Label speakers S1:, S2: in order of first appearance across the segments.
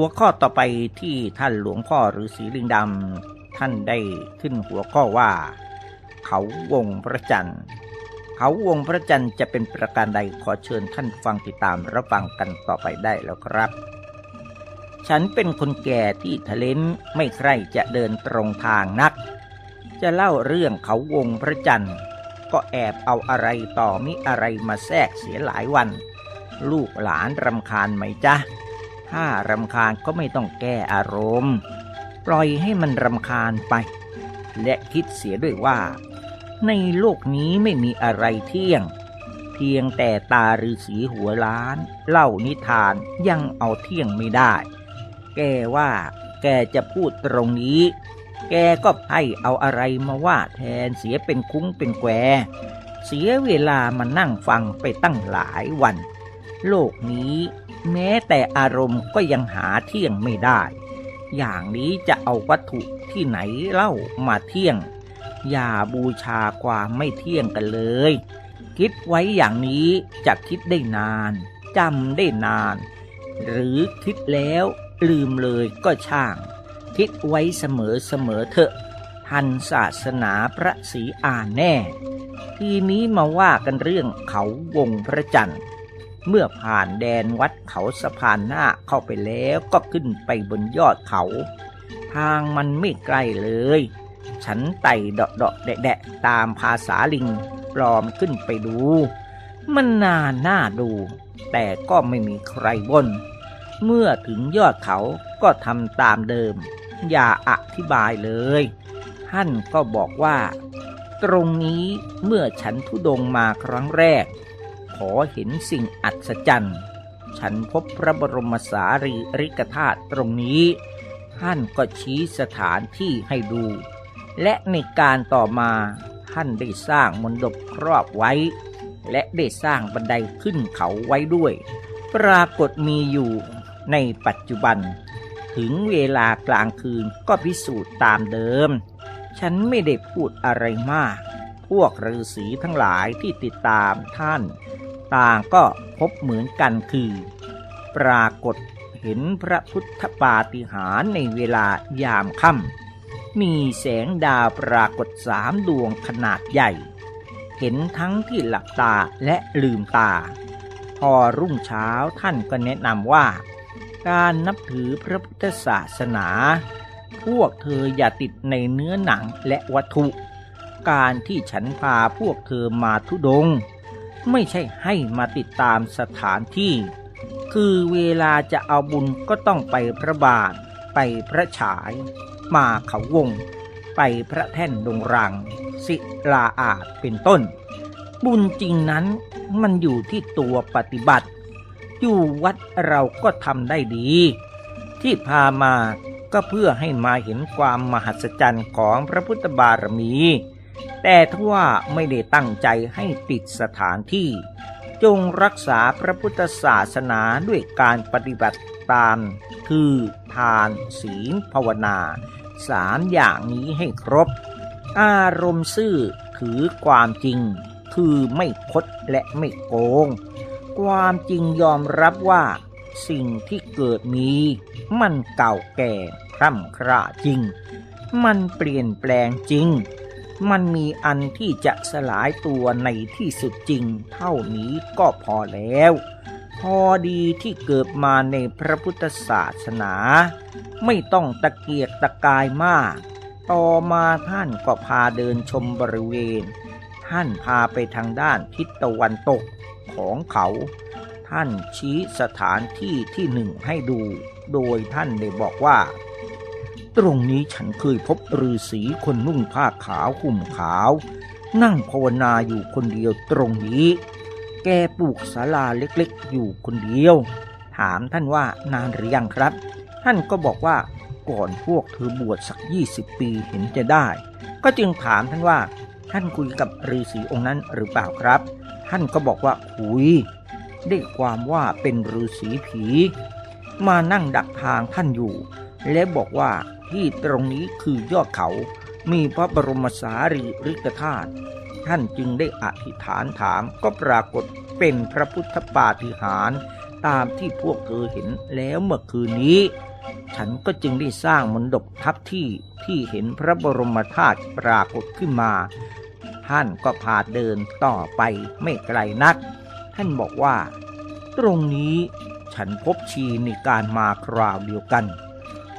S1: หัวข้อต่อไปที่ท่านหลวงพ่อฤาษีลิงดำท่านได้ขึ้นหัวข้อว่า เขาวงพระจันทร์เขาวงพระจันทร์จะเป็นประการใดขอเชิญท่านฟังติดตามรับฟังกันต่อไปได้แล้วครับ ฉันเป็นคนแก่ที่ทะเลนไม่ใครจะเดินตรงทางนัก จะเล่าเรื่องเขาวงพระจันทร์ ก็แอบเอาอะไรต่อมิอะไรมาแทรกเสียหลายวัน ลูกหลานรำคาญไหมจ๊ะ ถ้ารำคาญก็ไม่ต้องแก้อารมณ์ ปล่อยให้มันรำคาญไป และคิดเสียด้วยว่า ในโลกนี้ไม่มีอะไรเที่ยง เพียงแต่ตาฤาษีหัวล้าน เล่านิทานยังเอาเที่ยงไม่ได้ แกว่า แกจะพูดตรงนี้ แกก็ให้เอาอะไรมาว่าแทนเสียเป็นคุ้งเป็นแควเสียเวลามานั่งฟังไปตั้งหลายวัน โลกนี้ แม้แต่อารมณ์ก็ยังหาเที่ยงไม่ได้ อย่างนี้จะเอาวัตถุที่ไหนเล่ามาเที่ยง อย่าบูชาความไม่เที่ยงกันเลย คิดไว้อย่างนี้จะคิดได้นานจำได้นาน หรือคิดแล้วลืมเลยก็ช่าง คิดไว้เสมอเสมอเถอะทันศาสนาพระศรีอานแน่ ทีนี้มาว่ากันเรื่องเขาวงพระจันทร์ เมื่อผ่านแดนวัดเขาสะพานหน้าเข้าไปแล้วก็ขึ้นไปบนยอดเขา ทางมันไม่ไกลเลย ฉันไต่เดาะเดาะแดะแดะตามภาษาลิงปลอมขึ้นไปดู มันนานน่าดู แต่ก็ไม่มีใครบน เมื่อถึงยอดเขาก็ทำตามเดิม อย่าอธิบายเลย ท่านก็บอกว่า ตรงนี้เมื่อฉันทุดงมาครั้งแรก ขอเห็นสิ่งอัศจรรย์ ฉันพบพระบรมสารีริกธาตุตรงนี้ ท่านก็ชี้สถานที่ให้ดู และในการต่อมาท่านได้สร้างมนดบครอบไว้ และได้สร้างบันไดขึ้นเขาไว้ด้วย ปรากฏมีอยู่ในปัจจุบัน ถึงเวลากลางคืนก็พิสูจน์ตามเดิม ฉันไม่ได้พูดอะไรมาก พวกฤาษีทั้งหลายที่ติดตามท่าน ต่างก็พบเหมือนกันคือ ปรากฏเห็นพระพุทธปาฏิหาริย์ในเวลายามค่ำมีแสงดาวปรากฏสามดวงขนาดใหญ่ เห็นทั้งที่หลับตาและลืมตา พอรุ่งเช้าท่านก็แนะนำว่า การนับถือพระพุทธศาสนา พวกเธออย่าติดในเนื้อหนังและวัตถุ การที่ฉันพาพวกเธอมาทุดง ไม่ใช่ให้มาติดตามสถานที่ คือเวลาจะเอาบุญก็ต้องไปพระบาท ไปพระฉาย มาเขาวง ไปพระแท่นดงรัง ศิลาอาจเป็นต้น บุญจริงนั้นมันอยู่ที่ตัวปฏิบัติ อยู่วัดเราก็ทำได้ดี ที่พามาก็เพื่อให้มาเห็นความมหัศจรรย์ของพระพุทธบารมี แต่ทว่าไม่ได้ตั้งใจให้ปิดสถานที่ จงรักษาพระพุทธศาสนาด้วยการปฏิบัติตาม คือทานศีลภาวนาสามอย่างนี้ให้ครบ อารมณ์ซื่อถือความจริง คือไม่คดและไม่โกง ความจริงยอมรับว่า สิ่งที่เกิดมี มันเก่าแก่คร่ำคร่าจริง มันเปลี่ยนแปลงจริง มันมีอันที่จะสลายตัวในที่สุดจริง เท่านี้ก็พอแล้ว พอดีที่เกิดมาในพระพุทธศาสนา ไม่ต้องตะเกียกตะกายมาก ต่อมาท่านก็พาเดินชมบริเวณ ท่านพาไปทางด้านทิศตะวันตกของเขา ท่านชี้สถานที่ที่หนึ่งให้ดู โดยท่านได้บอกว่า ตรงนี้ฉันเคยพบฤาษีคนนุ่งผ้าขาวห่มขาว นั่งภาวนาอยู่คนเดียวตรงนี้ แกปลูกศาลาเล็กๆ อยู่คนเดียว ถามท่านว่านานหรือยังครับ ท่านก็บอกว่าก่อนพวกเธอบวชสัก20ปีเห็นจะได้ ก็จึงถามท่านว่า ท่านคุยกับฤาษีองค์นั้นหรือเปล่าครับ ท่านก็บอกว่าคุย ได้ความว่าเป็นฤาษีผี มานั่งดักทางท่านอยู่ และบอกว่า ที่ตรงนี้คือยอดเขา มีพระบรมสารีริกธาตุ ท่านจึงได้อธิษฐานถามก็ปรากฏเป็นพระพุทธปาฏิหาริย์ตามที่พวกเธอเห็นแล้วเมื่อคืนนี้ ฉันก็จึงได้สร้างมนดบทับที่ที่เห็นพระบรมธาตุปรากฏขึ้นมา ท่านก็พาเดินต่อไปไม่ไกลนัก ท่านบอกว่า ตรงนี้ฉันพบชีในการมาคราวเดียวกัน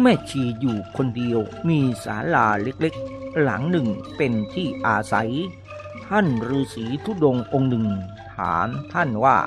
S1: แม่ชีอยู่คนเดียวมีศาลาเล็กๆ หลังหนึ่งเป็นที่อาศัย ท่านฤาษีทุดงองค์หนึ่ง ถามท่านว่า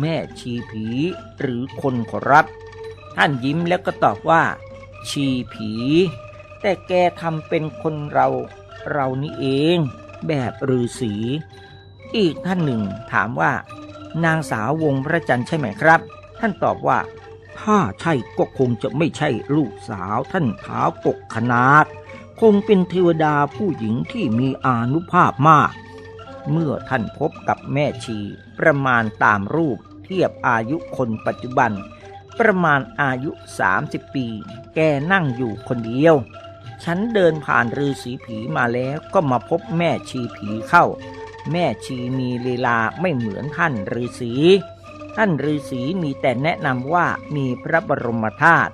S1: แม่ชีผีหรือคนขอรับ ท่านยิ้มแล้วก็ตอบว่า ชีผี แต่แกทำเป็นคนเราเรานี่เอง แบบฤาษีอีกท่านหนึ่งถามว่า นางสาววงพระจันทร์ใช่ไหมครับ ท่านตอบว่า ถ้าใช่ก็คงจะไม่ใช่ลูกสาวท่านเท้าวปกขนาด คงเป็นเทวดาผู้หญิงที่มีอานุภาพมาก เมื่อท่านพบกับแม่ชี ประมาณตามรูปเทียบอายุคนปัจจุบัน ประมาณอายุ 30 ปี แกนั่งอยู่คนเดียว ฉันเดินผ่านฤาษีผีมาแล้วก็มาพบแม่ชีผีเข้า แม่ชีมีลีลาไม่เหมือนท่านฤาษี ท่านฤาษีมีแต่แนะนำว่ามีพระบรมธาตุ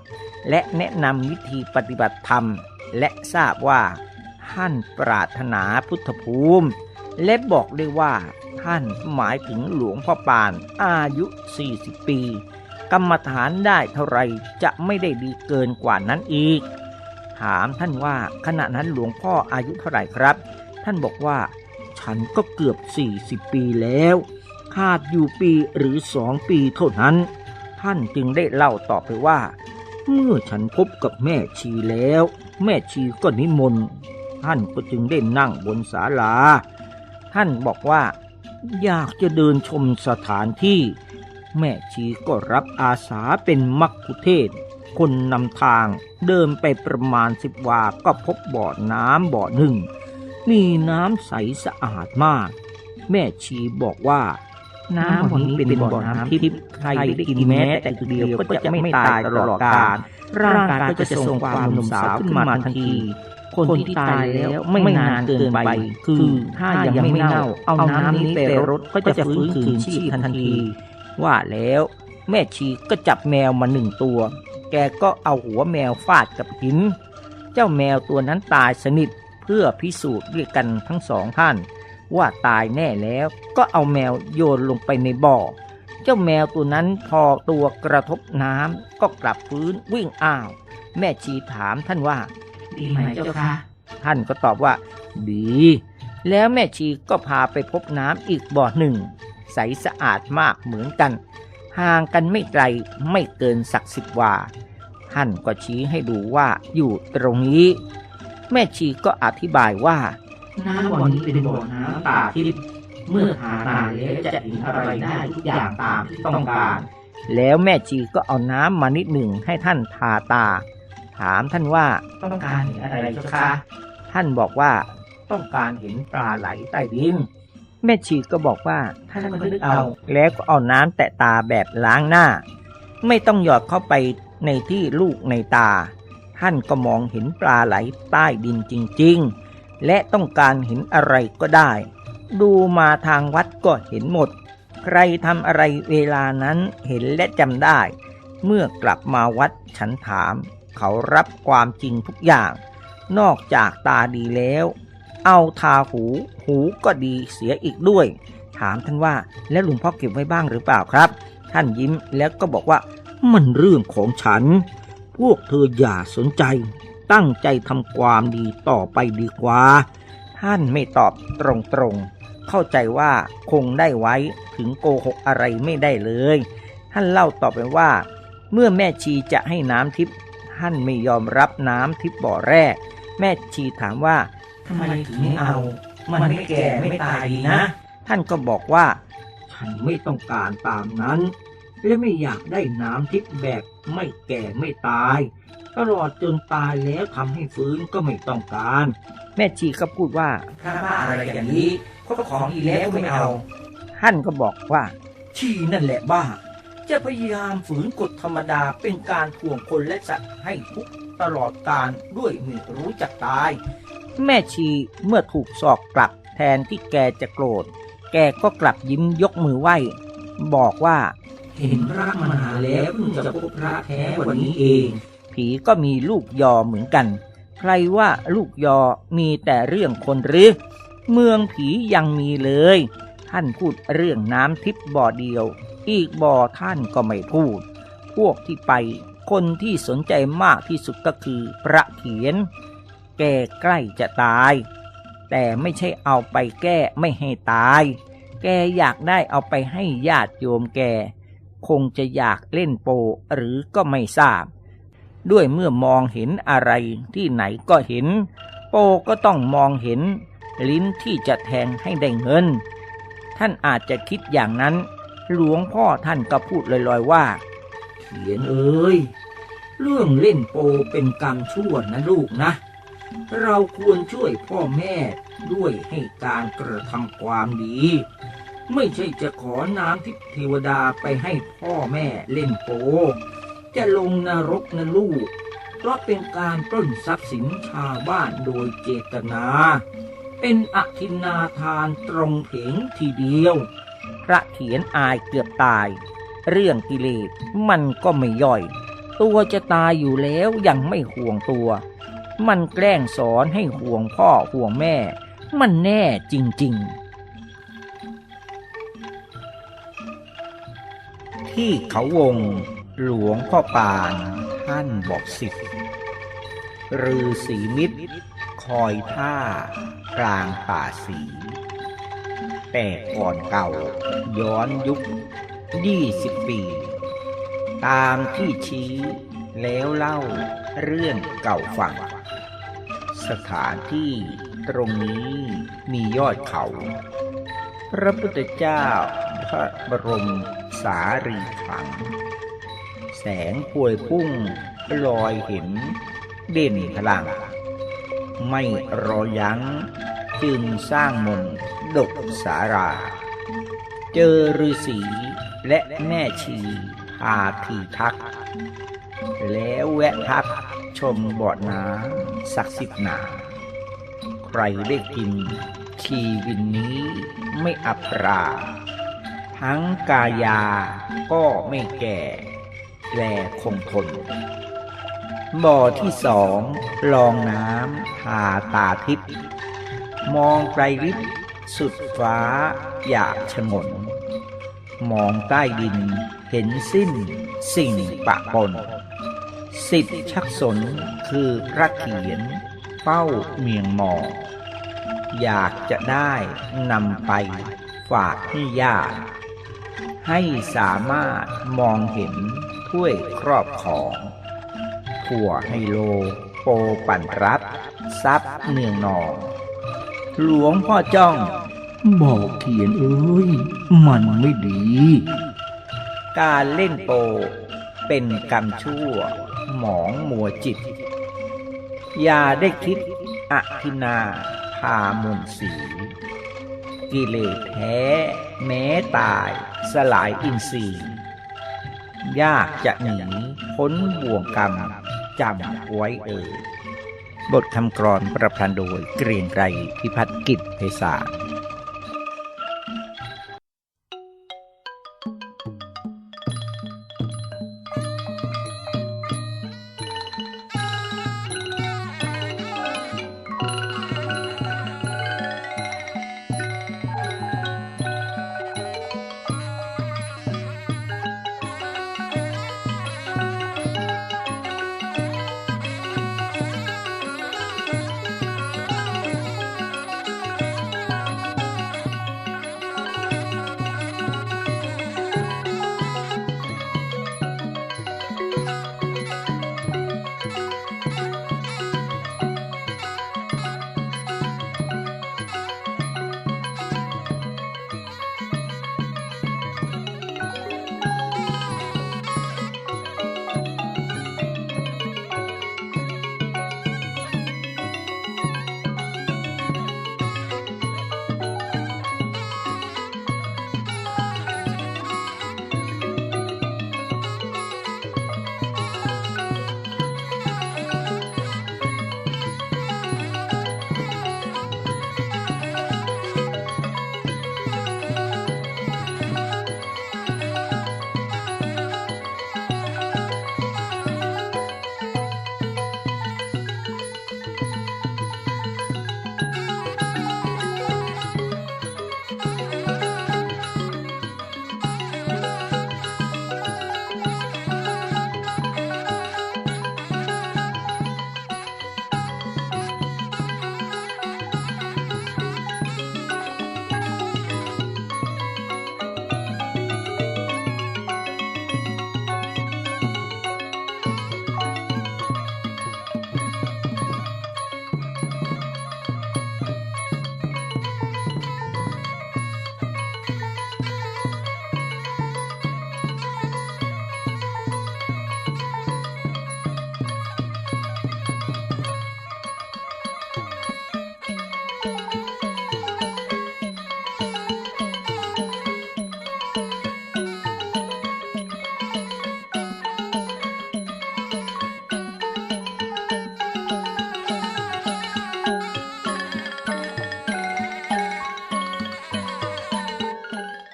S1: และแนะนำวิธีปฏิบัติธรรม และทราบว่าท่านปรารถนาพุทธภูมิ และบอกได้ว่าท่านหมายถึงหลวงพ่อปานอายุ 40 ปี กรรมฐานได้เท่าไรจะไม่ได้ดีเกินกว่านั้นอีก ถามท่านว่าขณะนั้นหลวงพ่ออายุเท่าไหร่ครับ ท่านบอกว่า ฉันก็เกือบ 40 ปีแล้ว ขาดอยู่ปีหรือสองปีเท่านั้น ท่านจึงได้เล่าต่อไปว่า เมื่อฉันพบกับแม่ชีแล้ว แม่ชีก็นิมนต์ท่านก็จึงได้นั่งบนศาลา ท่านบอกว่าอยากจะเดินชมสถานที่ แม่ชีก็รับอาสาเป็นมักคุเทศ คนนำทางเดินไปประมาณสิบวาก็พบบ่อน้ำบ่อหนึ่ง มีน้ำใสสะอาดมาก แม่ชีบอกว่า น้ำวันนี้เป็นบ่อน้ำทิพย์ใครได้กินแม้แต่ทีเดียวก็จะไม่ตายตลอดกาลร่างกายก็จะทรงความหนุ่มสาวขึ้นมาทันทีคนที่ตายแล้วไม่นานเกินไป คือถ้ายังไม่เน่า เอาน้ำนี้ไปรดก็จะฟื้นคืนชีพทันที ว่าแล้ว แม่ชีก็จับแมวมาหนึ่งตัว แกก็เอาหัวแมวฟาดกับหิน เจ้าแมวตัวนั้นตายสนิทเพื่อพิสูจน์ด้วยกันทั้งสองท่าน ว่าตายแน่แล้วก็เอาแมวโยนลงไปในบ่อ เจ้าแมวตัวนั้นพอตัวกระทบน้ำก็กลับฟื้นวิ่งอ้าว แม่ชีถามท่านว่า ดีไหมเจ้าคะท่านก็ตอบว่า ดี แล้วแม่ชีก็พาไปพบน้ำอีกบ่อหนึ่ง ใสสะอาดมากเหมือนกัน ห่างกันไม่ไกลไม่เกินสักสิบวาท่านก็ชี้ให้ดูว่าอยู่ตรงนี้ แม่ชีก็อธิบายว่า น้ำวันนี้เป็นบ่อน้ำตาทิพย์เมื่อหานานแล้วจะเห็นอะไรได้ทุกอย่างตามที่ต้องการ แล้วแม่ชีก็เอาน้ำมานิดหนึ่งให้ท่านทาตา ถามท่านว่าต้องการเห็นอะไรเจ้าคะท่านบอกว่าต้องการเห็นปลาไหลใต้ดินแม่ชีก็บอกว่าท่านนึกเอา แล้วก็เอาน้ำแตะตาแบบล้างหน้า ไม่ต้องหยอดเข้าไปในที่ลูกในตา ท่านก็มองเห็นปลาไหลใต้ดินจริง ๆ และต้องการเห็นอะไรก็ได้ ดูมาทางวัดก็เห็นหมด ใครทำอะไรเวลานั้นเห็นและจำได้ เมื่อกลับมาวัดฉันถาม เขารับความจริงทุกอย่าง นอกจากตาดีแล้ว เอาทาหู หูก็ดีเสียอีกด้วย ถามท่านว่าแล้วหลวงพ่อเก็บไว้บ้างหรือเปล่าครับ ท่านยิ้มแล้วก็บอกว่ามันเรื่องของฉัน พวกเธออย่าสนใจ ตั้งใจทำความดีต่อไปดีกว่า ท่านไม่ตอบตรงๆ เข้าใจว่าคงได้ไว้ถึงโกหกอะไรไม่ได้เลย ท่านเล่าต่อไปว่า เมื่อแม่ชีจะให้น้ำทิพย์ท่านไม่ยอมรับน้ำทิพย์บ่อแรก แม่ชีถามว่าทำไมถึงไม่เอา มันไม่แก่ไม่ตายดีนะ ท่านก็บอกว่า ฉันไม่ต้องการตามนั้น และไม่อยากได้น้ำทิพย์แบบไม่แก่ไม่ตาย ตลอดจนตายแล้วทำให้ฟื้นก็ไม่ต้องการ แม่ชีก็พูดว่า ถ้าบ้าอะไรอย่างนี้ก็ของอีแล้วไม่เอา ท่านก็บอกว่า ชีนั่นแหละบ้า จะพยายามฝืนกฎธรรมดาเป็นการถ่วงคนและสัตว์ให้ทุกข์ตลอดการด้วยไม่รู้จักตาย แม่ชีเมื่อถูกสอกกลับแทนที่แกจะโกรธ แกก็กลับยิ้มยกมือไหว้ บอกว่า เห็นพระมานานแล้วเพิ่งจะพบพระแท้วันนี้เอง ผีก็มีลูกยอเหมือนกัน ใครว่าลูกยอมีแต่เรื่องคนหรือ เมืองผียังมีเลย ท่านพูดเรื่องน้ำทิพย์บ่อเดียว อีกบ่อท่านก็ไม่พูด พวกที่ไปคนที่สนใจมากที่สุดก็คือพระเขียน แกใกล้จะตาย แต่ไม่ใช่เอาไปแก้ไม่ให้ตาย แกอยากได้เอาไปให้ญาติโยมแก คงจะอยากเล่นโปหรือก็ไม่ทราบ ด้วยเมื่อมองเห็นอะไรที่ไหนก็เห็น โปก็ต้องมองเห็น ลิ้นที่จะแทงให้ได้เงิน ท่านอาจจะคิดอย่างนั้น หลวงพ่อท่านก็พูดลอยๆว่าเขียนเอ้ยเรื่องเล่นโปเป็นกรรมชั่วนะลูกนะ เราควรช่วยพ่อแม่ด้วยให้การกระทำความดี ไม่ใช่จะขอน้ำทิพเทวดาไปให้พ่อแม่เล่นโป จะลงนรกนะลูก เพราะเป็นการปล้นทรัพย์สินชาวบ้านโดยเจตนา เป็นอคินนาทานตรงเพงทีเดียว พระเขียนอายเกือบตาย เรื่องกิเลสมันก็ไม่ย่อย ตัวจะตายอยู่แล้วยังไม่ห่วงตัว มันแกล้งสอนให้ห่วงพ่อห่วงแม่ มันแน่จริง ๆ ที่เขาวง หลวงพ่อปานท่านบอกสิทธิ์รือสีมิตร คอยท่ากลางป่าสี แต่ก่อนเก่าย้อนยุคยี่สิบปี ตามที่ชี้แล้วเล่าเรื่องเก่าฟัง สถานที่ตรงนี้มียอดเขา พระพุทธเจ้าพระบรม สารีคลัง แสงพวยพุ่งลอยเห็นเด่นพลัง ไม่รอยัง้งจึงสร้างมนต์ดกสารา เจอฤาษีและแม่ชีพาทีทัก แล้วแวะพักชมบ่อน้ำศักดิ์สิทธิ์หนา ใครได้กินชีวินนี้ไม่อับรา ทั้งกายาก็ไม่แก่แลคงทน บ่อที่สองลองน้ำทาตาทิพย์มองไกลลิบสุดฟ้าอยากชะงน มองใต้ดินเห็นสิ้นสิ่งปะปน สิทธิชักสนคือพระเขียนเฝ้าเมียงหมองอยากจะได้นำไปฝากให้ญาติ ให้สามารถมองเห็นถ้วยครอบของผัวไฮโล โปปั่นรัดซับเนืองนอง หลวงพ่อจ้อง บอกเขียนเอ้ย มันไม่ดี การเล่นโปเป็นกรรมชั่ว หมองมัวจิต อย่าได้คิดอคินาพามนสี กิเลสแท้ แม้ตายสลายอินทรีย์ ยากจะหนีพ้นบ่วงกรรมจำไว้เอ่ยบทคำกรอนประพันธ์โดยเกรียงไกรพิพัฒน์กิจเพศา